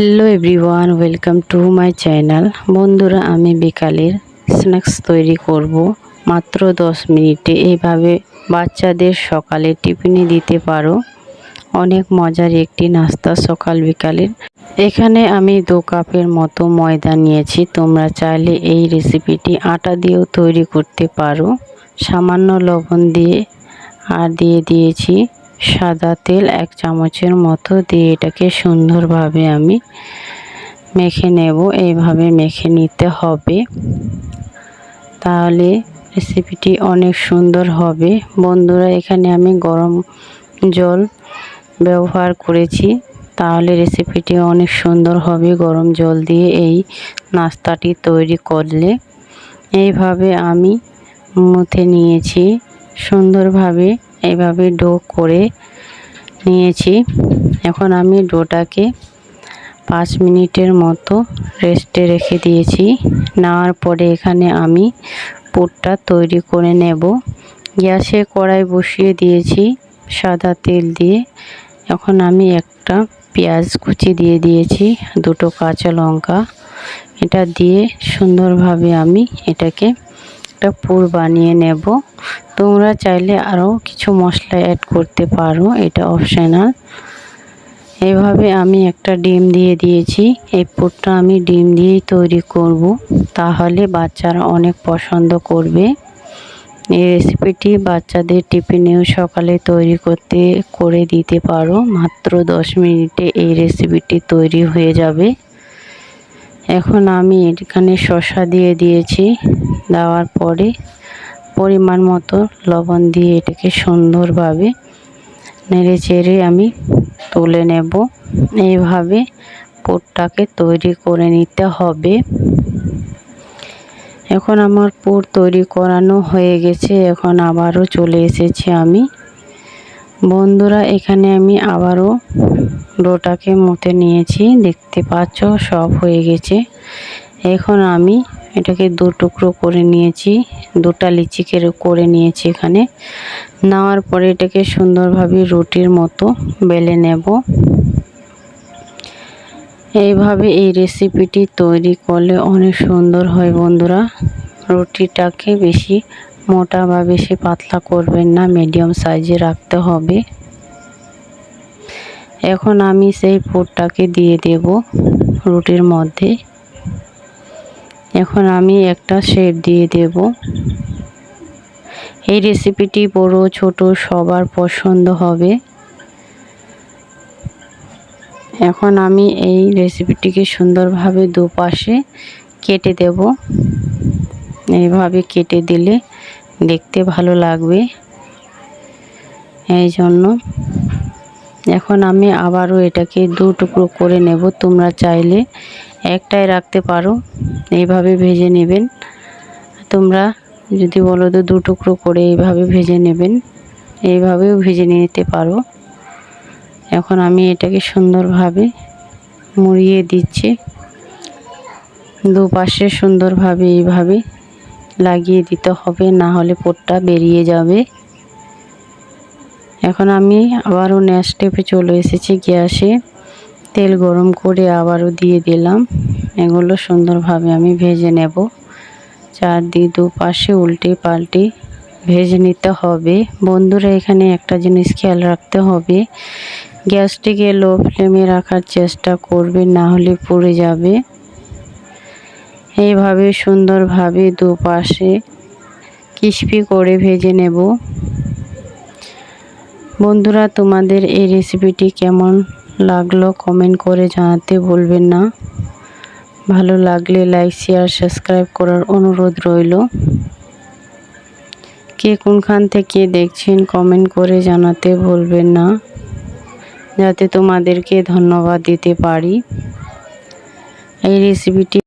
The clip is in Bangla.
Hello everyone welcome to my channel বন্ধুরা, আমি বিকালের স্ন্যাক্স তৈরি করব। মাত্র দশ মিনিটে। এইভাবে বাচ্চাদের সকালে টিফিনে দিতে পারো। অনেক মজার একটি নাস্তা সকাল বিকালের। এখানে আমি দু কাপের মতো ময়দা নিয়েছি। তোমরা চাইলে এই রেসিপিটি আটা দিয়েও তৈরি করতে পারো। সামান্য লবণ দিয়ে আর দিয়ে দিয়েছি। সাদা তেল এক চামচের মতো দিয়ে এটাকে সুন্দরভাবে আমি মেখে নেব। এইভাবে মেখে নিতে হবে। তাহলে রেসিপিটি অনেক সুন্দর হবে। বন্ধুরা, এখানে আমি গরম জল ব্যবহার করেছি। তাহলে রেসিপিটি অনেক সুন্দর হবে গরম জল দিয়ে এই নাস্তাটি তৈরি করলে। এইভাবে আমি মুথে নিয়েছি। সুন্দরভাবে এইভাবে ডো করে নিয়েছি। এখন আমি ডোটাকে পাঁচ মিনিটের মতো রেস্টে রেখে দিয়েছি। নেওয়ার পরে এখানে আমি পুরটা তৈরি করে নেব। গ্যাসে কড়াই বসিয়ে দিয়েছি সাদা তেল দিয়ে। এখন আমি একটা পেঁয়াজ কুচি দিয়ে দিয়েছি, দুটো কাঁচা লঙ্কা। এটা দিয়ে সুন্দরভাবে আমি এটাকে একটা পুর বানিয়ে নেব। তোমরা চাইলে আরও কিছু মশলা অ্যাড করতে পারো, এটা অপশনাল এভাবে আমি একটা ডিম দিয়ে দিয়েছি। এই পুরটা আমি ডিম দিয়েই তৈরি করব, তাহলে বাচ্চারা অনেক পছন্দ করবে। এই রেসিপিটি বাচ্চাদের টিফিনেও সকালে তৈরি করতে, করে দিতে পারো। মাত্র দশ মিনিটে এই রেসিপিটি তৈরি হয়ে যাবে। এখন আমি এখানে শসা দিয়ে দিয়েছি। দেওয়ার পরে পরিমাণ মতো লবণ দিয়ে এটাকে সুন্দরভাবে নেড়ে চেড়ে আমি তুলে নেব। এইভাবে পুরটাকে তৈরি করে নিতে হবে। এখন আমার পুর তৈরি করানো হয়ে গেছে। এখন আবারও চলে এসেছি আমি। বন্ধুরা, এখানে আমি আবারও ডোটাকে মতে নিয়েছি। দেখতে পাচ্ছ, সব হয়ে গেছে। এখন আমি এটাকে দু টুকরো করে নিয়েছি, দুটা লিচিকে করে নিয়েছি এখানে। নেওয়ার পরে এটাকে সুন্দরভাবে রুটির মতো বেলে নেব। এইভাবে এই রেসিপিটি তৈরি করলে অনেক সুন্দর হয় বন্ধুরা। রুটিটাকে বেশি মোটা বা বেশি পাতলা করবেন না মিডিয়াম সাইজে রাখতে হবে। এখন আমি সেই পুরটাকে দিয়ে দেব রুটির মধ্যে। এখন আমি একটা শেপ দিয়ে দেব। এই রেসিপিটি বড়, ছোট, সবার পছন্দ হবে। এখন আমি এই রেসিপিটিকে সুন্দরভাবে দুপাশে কেটে দেব। এইভাবে কেটে দিলে দেখতে ভালো লাগবে। এই জন্য এখন আমি আবারও এটাকে দু টুকরো করে নেব। তোমরা চাইলে একটাই রাখতে পারো। এইভাবে ভেজে নেবেন। তোমরা যদি বলো তো দু টুকরো করে এইভাবে ভেজে নেবেন। এইভাবেও ভেজে নিতে পারো। এখন আমি এটাকে সুন্দরভাবে মুড়িয়ে দিচ্ছি। দুপাশে সুন্দরভাবে এইভাবে লাগিয়ে দিতে হবে, না হলে পোটটা বেরিয়ে যাবে। এখন আমি আবারও নেক্সট স্টেপে চলে এসেছি গ্যাসে। তেল গরম করে আবারও দিয়ে দিলাম। এগুলো সুন্দরভাবে আমি ভেজে নেব। চারদিক দুপাশে উল্টে পাল্টে ভেজে নিতে হবে। বন্ধুরা, এখানে একটা জিনিস খেয়াল রাখতে হবে। গ্যাসটিকে লো ফ্লেমে রাখার চেষ্টা করবে, না হলে পুড়ে যাবে। এইভাবে সুন্দরভাবে দুপাশে কিসপি করে ভেজে নেব। বন্ধুরা, তোমাদের এই রেসিপিটি কেমন লাগল কমেন্ট করে জানাতে ভুলবেন না। ভালো লাগলে লাইক শেয়ার সাবস্ক্রাইব করার অনুরোধ রইল। কে কোনখান থেকে দেখছেন কমেন্ট করে জানাতে ভুলবেন না। যাতে তোমাদেরকে ধন্যবাদ দিতে পারি। এই রেসিপিটি